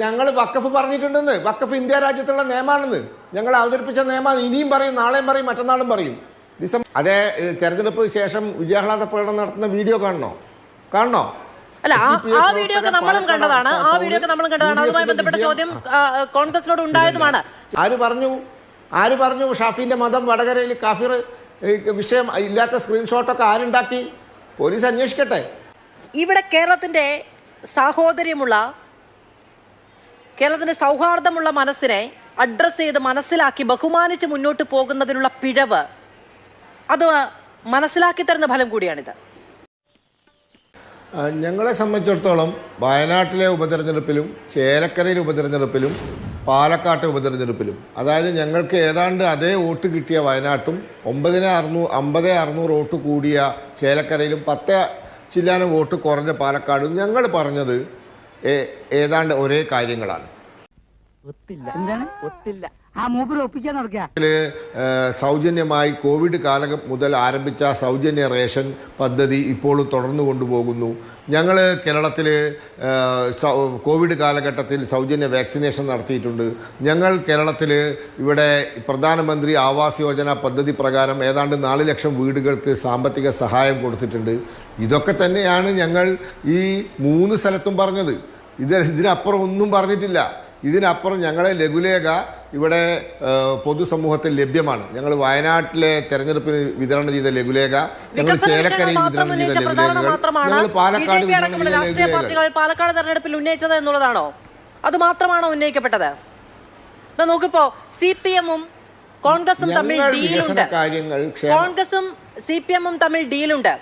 ഞങ്ങൾ വക്കഫ് പറഞ്ഞിട്ടുണ്ടെന്ന്. വക്കഫ് ഇന്ത്യ രാജ്യത്തുള്ള നിയമാണെന്ന്. ഞങ്ങൾ അവതരിപ്പിച്ച നിയമം ഇനിയും പറയും നാളെയും പറയും മറ്റന്നാളും പറയും. ഡിസംബർ അതേ തെരഞ്ഞെടുപ്പ് ശേഷം വിജയാഹ്ലാദ പ്രകടനം നടത്തുന്ന വീഡിയോ കാണണോ? കാണണോ? അല്ല ആ വീഡിയോ ഒക്കെ നമ്മളും കണ്ടതാണ്. ആ വീഡിയോ ഒക്കെ നമ്മളും കണ്ടതാണ്. അതുമായി ബന്ധപ്പെട്ട ചോദ്യം കോൺഗ്രസിനോട് ഉണ്ടായതുമാണ്. ആര് പറഞ്ഞു? ആര് പറഞ്ഞു? ഷാഫിന്റെ മതം വടകരയിൽ കാഫിർ വിഷയം ഇല്ലാത്ത സ്ക്രീൻഷോട്ടൊക്കെ ആരുണ്ടാക്കി? പോലീസ് അന്വേഷിക്കട്ടെ. ഇവിടെ കേരളത്തിന്റെ സാഹോദര്യമുള്ള കേരളത്തിന്റെ സൗഹാർദ്ദമുള്ള മനസ്സിനെ അഡ്രസ്സ് ചെയ്ത് മനസ്സിലാക്കി ബഹുമാനിച്ച് മുന്നോട്ട് പോകുന്നതിനുള്ള പിഴവ്. അത് മനസ്സിലാക്കി തരുന്ന ഫലം കൂടിയാണിത്. ഞങ്ങളെ സംബന്ധിച്ചിടത്തോളം വയനാട്ടിലെ ഉപതെരഞ്ഞെടുപ്പിലും ചേലക്കരയിലെ ഉപതെരഞ്ഞെടുപ്പിലും പാലക്കാട്ടെ ഉപതെരഞ്ഞെടുപ്പിലും അതായത് ഞങ്ങൾക്ക് ഏതാണ്ട് അതേ വോട്ട് കിട്ടിയ വയനാട്ടും ഒമ്പതിന് അറുന്നൂറ് അമ്പത് അറുന്നൂറ് വോട്ട് കൂടിയ ചേലക്കരയിലും പത്ത് ചില്ലാനം വോട്ട് കുറഞ്ഞ പാലക്കാടും ഞങ്ങൾ പറഞ്ഞത് ഏതാണ്ട് ഒരേ കാര്യങ്ങളാണ്. ഒത്തില്ല. ആ മൂപ്പര് ഒപ്പിക്കാൻ നടക്കുക സൗജന്യമായി കോവിഡ് കാലം മുതൽ ആരംഭിച്ച സൗജന്യ റേഷൻ പദ്ധതി ഇപ്പോഴും തുടർന്നു കൊണ്ടുപോകുന്നു. ഞങ്ങൾ കേരളത്തിൽ കോവിഡ് കാലഘട്ടത്തിൽ സൗജന്യ വാക്സിനേഷൻ നടത്തിയിട്ടുണ്ട്. ഞങ്ങൾ കേരളത്തിൽ ഇവിടെ പ്രധാനമന്ത്രി ആവാസ് യോജന പദ്ധതി പ്രകാരം ഏതാണ്ട് നാല് ലക്ഷം വീടുകൾക്ക് സാമ്പത്തിക സഹായം കൊടുത്തിട്ടുണ്ട്. ഇതൊക്കെ തന്നെയാണ് ഞങ്ങൾ ഈ മൂന്ന് സ്ഥലത്തും പറഞ്ഞത്. ഇത് ഇതിനപ്പുറം ഒന്നും പറഞ്ഞിട്ടില്ല. ഇതിനപ്പുറം ഞങ്ങളെ ലഘുലേഖ ഇവിടെ പൊതുസമൂഹത്തിൽ ലഭ്യമാണ്. ഞങ്ങൾ വയനാട്ടിലെ തെരഞ്ഞെടുപ്പിന് വിതരണം ചെയ്ത ലഘുലേഖ ഞങ്ങൾ ചേലക്കരയിൽ വിതരണം ചെയ്ത ലഘുലേഖകൾ ഞങ്ങൾ പാലക്കാട് പാലക്കാട് തെരഞ്ഞെടുപ്പിൽ ഉന്നയിച്ചത് എന്നുള്ളതാണോ? അത് മാത്രമാണോ ഉന്നയിക്കപ്പെട്ടത്? നോക്കിപ്പോ സി പി എമ്മും കോൺഗ്രസും തമ്മിൽ ഡീലുണ്ട്. കോൺഗ്രസും സി പി എമ്മും തമ്മിൽ ഡീലുണ്ട്.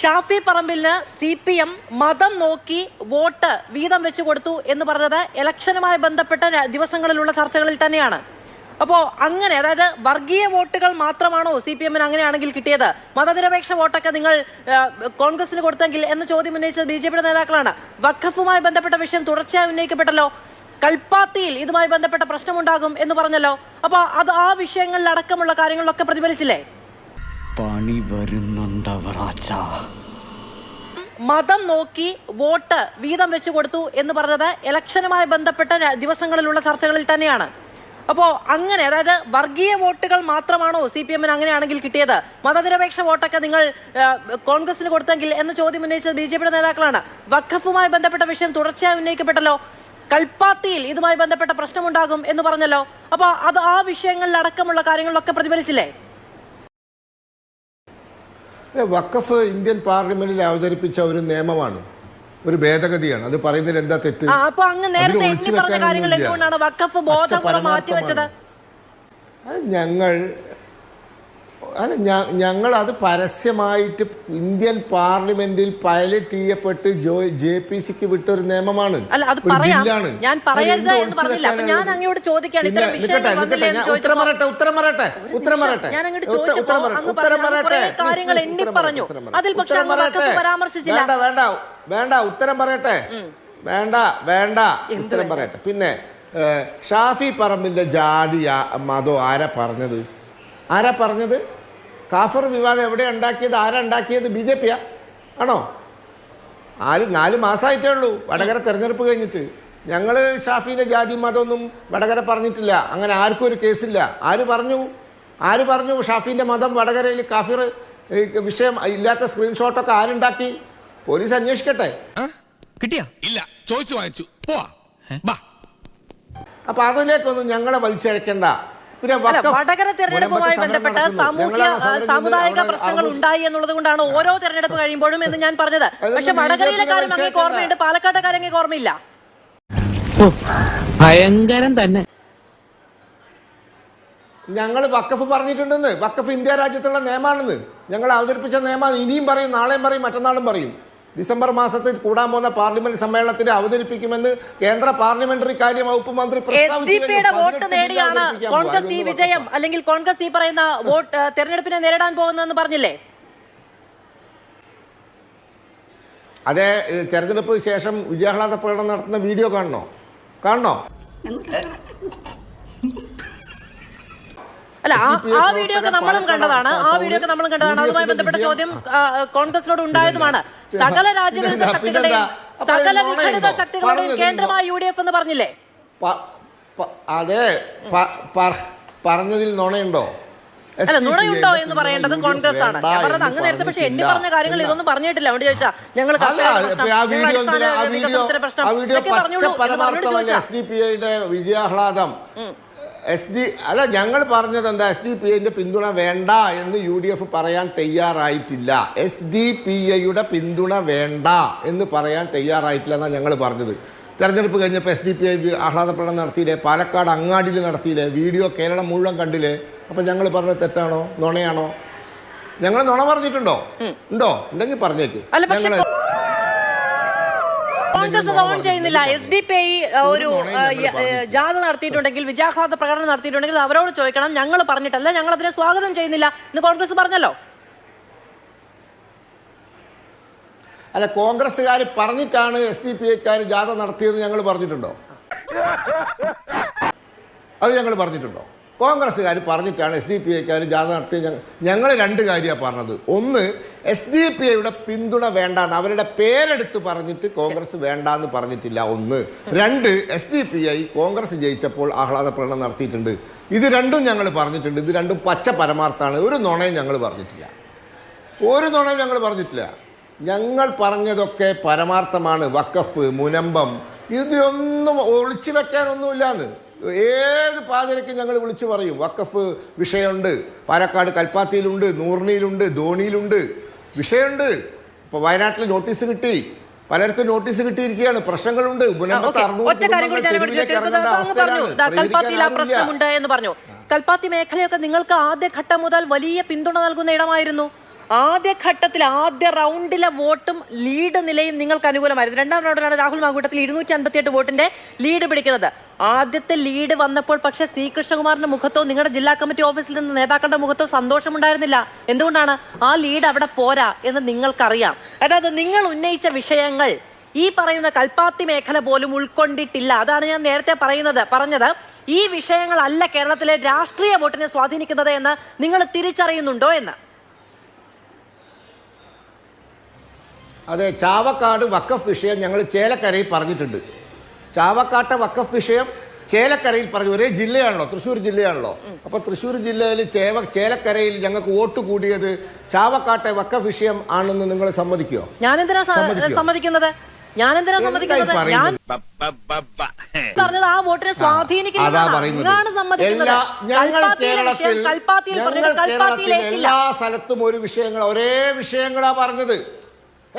ഷാഫി പറമ്പിലിന് സി പി എം മതം നോക്കി വോട്ട് വീതം വെച്ചു കൊടുത്തു എന്ന് പറഞ്ഞത് ഇലക്ഷനുമായി ബന്ധപ്പെട്ട ദിവസങ്ങളിലുള്ള ചർച്ചകളിൽ തന്നെയാണ്. അപ്പോ അങ്ങനെ അതായത് വർഗീയ വോട്ടുകൾ മാത്രമാണോ സി പി എമ്മിന് അങ്ങനെയാണെങ്കിൽ കിട്ടിയത്? മതനിരപേക്ഷ വോട്ടൊക്കെ നിങ്ങൾ കോൺഗ്രസിന് കൊടുത്തെങ്കിൽ എന്ന ചോദ്യം ഉന്നയിച്ചത് ബി ജെ പിയുടെ നേതാക്കളാണ്. വഖഫുമായി ബന്ധപ്പെട്ട വിഷയം തുടർച്ചയായി ഉന്നയിക്കപ്പെട്ടല്ലോ. കൽപ്പാത്തിയിൽ ഇതുമായി ബന്ധപ്പെട്ട പ്രശ്നമുണ്ടാകും എന്ന് പറഞ്ഞല്ലോ. അപ്പൊ അത് ആ വിഷയങ്ങളിൽ അടക്കമുള്ള കാര്യങ്ങളിലൊക്കെ പ്രതിഫലിച്ചില്ലേ? പണി വരുന്നുണ്ടവറാച്ച മതം നോക്കി വോട്ട് വീതം വെച്ചു കൊടുത്തു എന്ന് പറഞ്ഞത് ഇലക്ഷനുമായി ബന്ധപ്പെട്ട ദിവസങ്ങളിലുള്ള ചർച്ചകളിൽ തന്നെയാണ്. അപ്പോ അങ്ങനെ അതായത് വർഗീയ വോട്ടുകൾ മാത്രമാണോ സി പി എമ്മിന് അങ്ങനെയാണെങ്കിൽ കിട്ടിയത്? മതനിരപേക്ഷ വോട്ടൊക്കെ നിങ്ങൾ കോൺഗ്രസിന് കൊടുത്തെങ്കിൽ എന്ന ചോദ്യം ഉന്നയിച്ചത് ബി ജെ പിയുടെ നേതാക്കളാണ്. വഖഫുമായി ബന്ധപ്പെട്ട വിഷയം തുടർച്ചയായി ഉന്നയിക്കപ്പെട്ടല്ലോ. കൽപ്പാത്തിയിൽ ഇതുമായി ബന്ധപ്പെട്ട പ്രശ്നമുണ്ടാകും എന്ന് പറഞ്ഞല്ലോ. അപ്പോൾ അത് ആ വിഷയങ്ങളിൽ അടക്കമുള്ള കാര്യങ്ങളിലൊക്കെ പ്രതിഫലിച്ചില്ലേ? വഖഫ് ഇന്ത്യൻ പാർലമെന്റിൽ അവതരിപ്പിച്ച ഒരു നിയമമാണ്. ഒരു ഭേദഗതിയാണ്. അത് പറയുന്നതിൽ എന്താ തെറ്റ്? അപ്പൊ അങ്ങ് നേരത്തെ ബോധപൂർവം മാറ്റിവെച്ചത്? ഞങ്ങൾ അല്ല ഞങ്ങളത് അത് പരസ്യമായിട്ട് ഇന്ത്യൻ പാർലമെന്റിൽ പൈലറ്റ് ചെയ്യപ്പെട്ട് ജോ ജെ പി സിക്ക് വിട്ടൊരു നിയമമാണ്. അല്ല അത് പറയാം. ഞാൻ പറയരുത് എന്ന് പറഞ്ഞില്ല. അപ്പൊ ഞാൻ അങ്ങോട്ട് ഇത്തരം ഉത്തരം പറയട്ടെ ഉത്തരം പറയട്ടെ ഉത്തരം പറയട്ടെ. ഞാൻ അങ്ങോട്ട് ചോദിച്ചപ്പോൾ കാര്യങ്ങൾ എണ്ണി പറഞ്ഞു. അതിൽ പക്ഷെ. പരാമർശിച്ചില്ല. വേണ്ട വേണ്ട വേണ്ട ഉത്തരം പറയട്ടെ. വേണ്ട വേണ്ട ഉത്തരം പറയട്ടെ. പിന്നെ ഷാഫി പറമ്പിന്റെ ജാതി മതം ആരാ പറഞ്ഞത്? ആരാ പറഞ്ഞത്? കാഫർ വിവാദം എവിടെ ഉണ്ടാക്കിയത് ആരാ ഉണ്ടാക്കിയത്? ബി ജെ പിയാ. ആണോ? ആര് നാല് മാസമായിട്ടേ ഉള്ളൂ. വടകര തെരഞ്ഞെടുപ്പ് കഴിഞ്ഞിട്ട്. ഞങ്ങൾ ഷാഫിയുടെ ജാതി മതമൊന്നും വടകര പറഞ്ഞിട്ടില്ല. അങ്ങനെ ആർക്കും ഒരു കേസില്ല. ആര് പറഞ്ഞു? ആര് പറഞ്ഞു ഷാഫിന്റെ മതം വടകരയിൽ കാഫിർ വിഷയം ഇല്ലാത്ത സ്ക്രീൻഷോട്ടൊക്കെ ആരുണ്ടാക്കി? പോലീസ് അന്വേഷിക്കട്ടെ. കിട്ടിയാ? ഇല്ല. ചോദിച്ചു വാങ്ങിച്ചു. പോവാ. അപ്പൊ അതിലേക്കൊന്നും ഞങ്ങളെ വലിച്ചഴക്കേണ്ട. വടകര തെരഞ്ഞെടുപ്പുമായി ബന്ധപ്പെട്ട സാമൂഹ്യ സാമുദായിക പ്രശ്നങ്ങൾ ഉണ്ടായി എന്നുള്ളത് കൊണ്ടാണ് ഓരോ തെരഞ്ഞെടുപ്പ് കഴിയുമ്പോഴും എന്ന് ഞാൻ പറഞ്ഞത്. പക്ഷെ വടകരയിലെ കാര്യം അങ്ങേക്ക് വലിച്ചേക്കണ്ട. ഓർമ്മയുണ്ട്. പാലക്കാട്ടെ കാര്യം അങ്ങേക്ക് ഓർമ്മയില്ല. ഭയങ്കരം തന്നെ. ഞങ്ങൾ വക്കഫ് പറഞ്ഞിട്ടുണ്ടെന്ന്. വക്കഫ് ഇന്ത്യ രാജ്യത്തുള്ള നിയമാണെന്ന്. ഞങ്ങൾ അവതരിപ്പിച്ച നിയമം ഇനിയും പറയും നാളെയും പറയും മറ്റന്നാളും പറയും. ഡിസംബർ മാസത്തിൽ കൂടാൻ പോകുന്ന പാർലമെന്റ് സമ്മേളനത്തിൽ അവതരിപ്പിക്കുമെന്ന് കേന്ദ്ര പാർലമെന്ററി കാര്യ വകുപ്പ് മന്ത്രി വോട്ട് നേടിയാണ് കോൺഗ്രസ് ഈ വിജയം. അല്ലെങ്കിൽ കോൺഗ്രസ് ഈ പറയുന്ന വോട്ട് തെരഞ്ഞെടുപ്പിനെ നേരിടാൻ പോകുന്നതെന്ന് പറഞ്ഞില്ലേ? അതേ തെരഞ്ഞെടുപ്പ് ശേഷം വിജയാഹ്ലാദ പ്രകടനം നടത്തുന്ന വീഡിയോ കാണണോ? കാണണോ? അല്ല ആ വീഡിയോ ഒക്കെ നമ്മളും കണ്ടതാണ്. ആ വീഡിയോ ഒക്കെ നമ്മളും കണ്ടതാണ്. അതുമായി ബന്ധപ്പെട്ട ചോദ്യം കോൺഗ്രസിനോട് ഉണ്ടായതുമാണ്. സകല രാജ്യവിരുദ്ധ ശക്തികളുടെയും സകല വിഘടിത ശക്തികളുടെയും കേന്ദ്രമായ യു ഡി എഫ് എന്ന് പറഞ്ഞില്ലേ? അതെ പറഞ്ഞതിൽ നുണയുണ്ടോ? അല്ല നുണയുണ്ടോ എന്ന് പറയേണ്ടത് കോൺഗ്രസ് ആണ്. പറഞ്ഞത് അങ്ങ് നേരത്തെ പക്ഷെ എണ്ണി. പറഞ്ഞ കാര്യങ്ങൾ ഇതൊന്നും പറഞ്ഞിട്ടില്ല. അവിടെ ചോദിച്ചാ ഞങ്ങൾ പ്രശ്നം, പറഞ്ഞോളൂ എന്ന് പറഞ്ഞോട് പരമാർത്ഥമല്ല ചോദിച്ചാ. എസ് ഡി പി ഐയുടെ വിജയാഹ്ലാദം. എസ് ഡി അല്ല ഞങ്ങൾ പറഞ്ഞത് എന്താ എസ് ഡി പി ഐന്റെ പിന്തുണ വേണ്ട എന്ന് യു ഡി എഫ് പറയാൻ തയ്യാറായിട്ടില്ല. എസ് ഡി പി ഐയുടെ പിന്തുണ വേണ്ട എന്ന് പറയാൻ തയ്യാറായിട്ടില്ല എന്നാണ് ഞങ്ങൾ പറഞ്ഞത്. തെരഞ്ഞെടുപ്പ് കഴിഞ്ഞപ്പോൾ എസ് ഡി പി ഐ ആഹ്ലാദ പ്രകടനം നടത്തിയില്ലേ? പാലക്കാട് അങ്ങാടിയിൽ നടത്തിയില്ലേ? വീഡിയോ കേരളം മുഴുവൻ കണ്ടില്ലേ? അപ്പം ഞങ്ങൾ പറഞ്ഞത് തെറ്റാണോ? നുണയാണോ? ഞങ്ങൾ നുണ പറഞ്ഞിട്ടുണ്ടോ? ഉണ്ടോ? ഉണ്ടെങ്കിൽ പറഞ്ഞേക്ക്. കോൺഗ്രസ് ഓൺ ചെയ്യുന്നില്ല. എസ് ഡി പി ഐ ഒരു ജാഥ നടത്തിയിട്ടുണ്ടെങ്കിൽ വിജയാഹ്ലാദ പ്രകടനം നടത്തിയിട്ടുണ്ടെങ്കിൽ അവരോട് ചോദിക്കണം. ഞങ്ങൾ പറഞ്ഞിട്ടല്ല ഞങ്ങൾ അതിനെ സ്വാഗതം ചെയ്യുന്നില്ല എന്ന് കോൺഗ്രസ് പറഞ്ഞല്ലോ. അല്ല കോൺഗ്രസ്സുകാർ പറഞ്ഞിട്ടാണ് എസ് ഡി പി ഐക്കാർ ജാഥ നടത്തിയതെന്ന് ഞങ്ങൾ പറഞ്ഞിട്ടുണ്ടോ? അത് ഞങ്ങൾ പറഞ്ഞിട്ടുണ്ടോ? കോൺഗ്രസ്സുകാർ പറഞ്ഞിട്ടാണ് എസ് ഡി പി ഐക്കാർ ജാഥ നടത്തിയത്. ഞങ്ങൾ രണ്ട് കാര്യമാണ് പറഞ്ഞത്. ഒന്ന് എസ് ഡി പി ഐയുടെ പിന്തുണ വേണ്ടാന്ന് അവരുടെ പേരെടുത്ത് പറഞ്ഞിട്ട് കോൺഗ്രസ് വേണ്ടാന്ന് പറഞ്ഞിട്ടില്ല. ഒന്ന് രണ്ട് S D P I Congress ജയിച്ചപ്പോൾ ആഹ്ലാദ പ്രകടനം നടത്തിയിട്ടുണ്ട്. ഇത് രണ്ടും ഞങ്ങൾ പറഞ്ഞിട്ടുണ്ട്. ഇത് രണ്ടും പച്ച പരമാർത്ഥാണ് ഒരു നുണയും ഞങ്ങൾ പറഞ്ഞിട്ടില്ല. ഒരു നുണയും ഞങ്ങൾ പറഞ്ഞിട്ടില്ല. ഞങ്ങൾ പറഞ്ഞതൊക്കെ പരമാർത്ഥമാണ്. വക്കഫ് മുനമ്പം ഇതിലൊന്നും ഒളിച്ചു വെക്കാനൊന്നുമില്ലാന്ന്. ഏത് പാചകയ്ക്കും ഞങ്ങൾ വിളിച്ചു പറയും? വക്കഫ് വിഷയമുണ്ട്. പാലക്കാട് കൽപ്പാത്തിയിലുണ്ട് നൂറിനിയിലുണ്ട് ധോണിയിലുണ്ട്. വിഷയമുണ്ട്. ഇപ്പോൾ വയനാട്ടിൽ നോട്ടീസ് കിട്ടി. പലർക്കും നോട്ടീസ് കിട്ടിയിരിക്കുകയാണ്. പ്രശ്നങ്ങളുണ്ട്. കൽപ്പാത്തി മേഖലയൊക്കെ നിങ്ങൾക്ക് ആദ്യ ഘട്ടം മുതൽ വലിയ പിന്തുണ നൽകുന്ന ഇടമായിരുന്നു. ആദ്യഘട്ടത്തിൽ ആദ്യ റൗണ്ടിലെ വോട്ടും ലീഡ് നിലയും നിങ്ങൾക്ക് അനുകൂലമായിരുന്നു. രണ്ടാം റൗണ്ടിലാണ് രാഹുൽ മാകൂട്ടത്തിൽ ഇരുന്നൂറ്റി അൻപത്തിയെട്ട് വോട്ടിന്റെ ലീഡ് പിടിക്കുന്നത്. ആദ്യത്തെ ലീഡ് വന്നപ്പോൾ പക്ഷെ സി കൃഷ്ണകുമാറിന്റെ മുഖത്തോ നിങ്ങളുടെ ജില്ലാ കമ്മിറ്റി ഓഫീസിൽ നിന്ന് നേതാക്കളുടെ മുഖത്തോ സന്തോഷമുണ്ടായിരുന്നില്ല. എന്തുകൊണ്ടാണ് ആ ലീഡ് അവിടെ പോരാ എന്ന് നിങ്ങൾക്കറിയാം. അതായത് നിങ്ങൾ ഉന്നയിച്ച വിഷയങ്ങൾ ഈ പറയുന്ന കൽപ്പാത്തി മേഖല പോലും ഉൾക്കൊണ്ടിട്ടില്ല. അതാണ് ഞാൻ നേരത്തെ പറയുന്നത് പറഞ്ഞത്. ഈ വിഷയങ്ങളല്ല കേരളത്തിലെ രാഷ്ട്രീയ വോട്ടിനെ സ്വാധീനിക്കുന്നത് എന്ന് നിങ്ങൾ തിരിച്ചറിയുന്നുണ്ടോ എന്ന്? അതെ ചാവക്കാട് വക്കഫ് വിഷയം ഞങ്ങൾ ചേലക്കരയിൽ പറഞ്ഞിട്ടുണ്ട്. ചാവക്കാട്ടെ വക്കഫ് വിഷയം ചേലക്കരയിൽ പറഞ്ഞു. ഒരേ ജില്ലയാണല്ലോ തൃശ്ശൂർ ജില്ലയാണല്ലോ. അപ്പോൾ തൃശ്ശൂർ ജില്ലയിൽ ചേവ ചേലക്കരയിൽ ഞങ്ങൾക്ക് വോട്ട് കൂടിയത് ചാവക്കാട്ടെ വക്കഫ് വിഷയം ആണെന്ന് നിങ്ങൾ സമ്മതിക്കുമോ ഞാനെന്തിനാ? സമ്മതിക്കുന്നത്? ഞാനെന്തിനാ സമ്മതിക്കുന്നത്? ഞാൻ പറഞ്ഞത് ആ വോട്ടിനെ സ്വാധീനിക്കുന്നതാണ്. എല്ലാ സ്ഥലത്തും ഒരു വിഷയങ്ങൾ ഒരേ വിഷയങ്ങളാ പറഞ്ഞത്.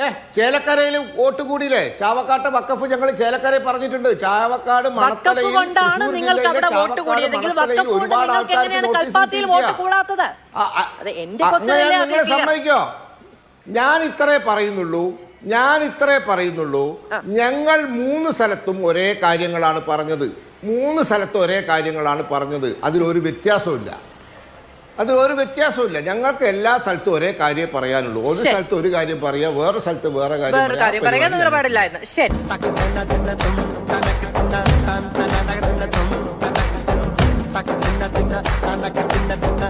ഏ ചേലക്കരയിൽ വോട്ട് കൂടിയില്ലേ? ചാവക്കാട്ട് വക്കഫ് ഞങ്ങൾ ചേലക്കരയിൽ പറഞ്ഞിട്ടുണ്ട്. ചാവക്കാട് മണത്തലയിൽ ഒരുപാട് ആൾക്കാർക്ക് അങ്ങനെ നിങ്ങൾ സമ്മതിക്കോ? ഞാൻ ഇത്രേ പറയുന്നുള്ളൂ. ഞാൻ ഇത്രേ പറയുന്നുള്ളൂ. ഞങ്ങൾ മൂന്ന് സ്ഥലത്തും ഒരേ കാര്യങ്ങളാണ് പറഞ്ഞത്. മൂന്ന് സ്ഥലത്തും ഒരേ കാര്യങ്ങളാണ് പറഞ്ഞത്. അതിലൊരു വ്യത്യാസമില്ല അതിലൊരു വ്യത്യാസമില്ല ഞങ്ങൾക്ക് എല്ലാ സ്ഥലത്തും ഒരേ കാര്യം പറയാനുള്ളൂ ഒരു സ്ഥലത്ത് ഒരു കാര്യം പറയാ വേറെ സ്ഥലത്ത് വേറെ കാര്യം പറയാ. പറയാൻ തിന്ന തിന്ന